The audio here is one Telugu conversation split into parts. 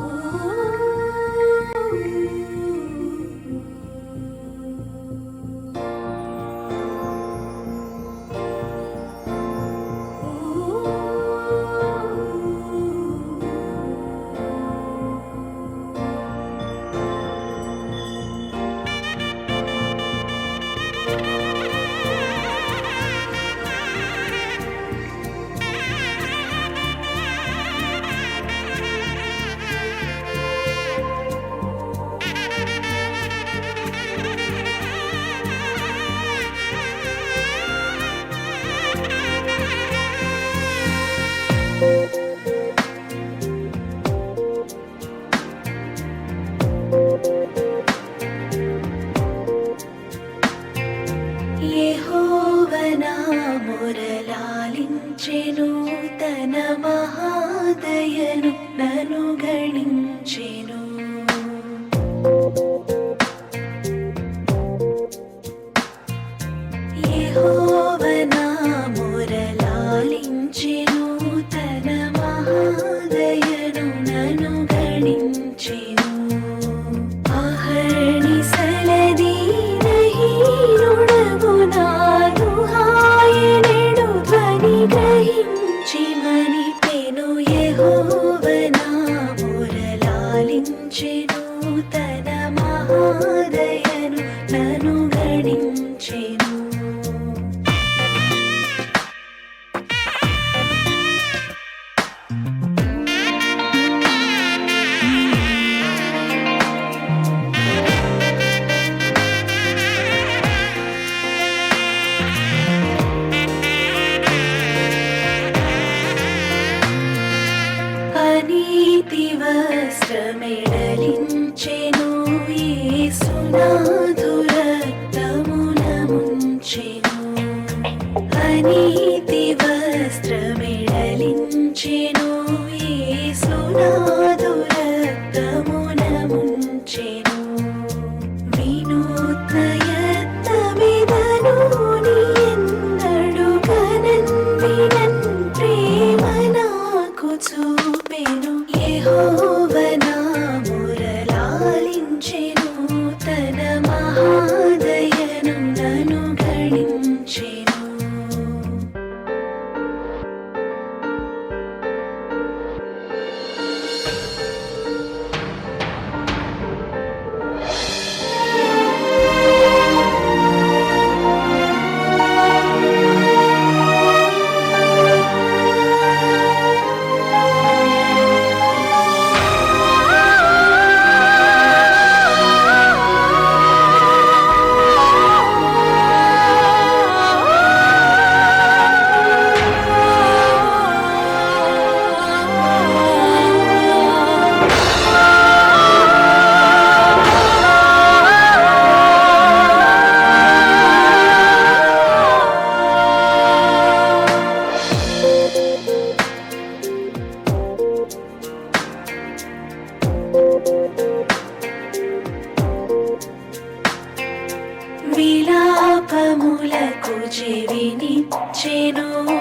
Ooh. మురలాలించెను తన మహాదయను నను గణించెను యెహోవనా మురలాలించెను తన మహాదయను నను గణించెను. యేసునాథురక్తమున ముంచెను అనీతి వస్త్రమెడలించెను యేసునాథురక్తమున ముంచెను వినూత్నయత్నమిదను నీ ఎన్నడు కనన్ వినన్ ప్రేమ నాకు చూపెను యెహోవనా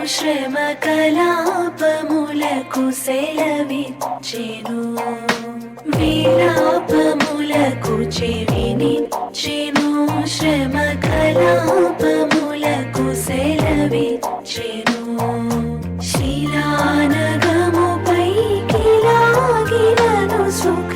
చెవినిచ్చెను శ్రమ కలాపములకు సెలవిచ్చెను. విలాపములకు చెవినిచ్చెను. శ్రమ కలాపములకు సెలవిచ్చెను. శిలానగముపై కిలాగినను సుఖ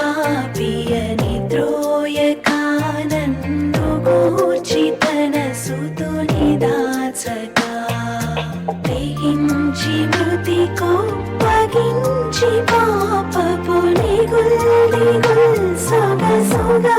దాచగా తెగించి మృతి కొప్పగించి పాపపు నిగుల్ నిగుల్ సొగసుగా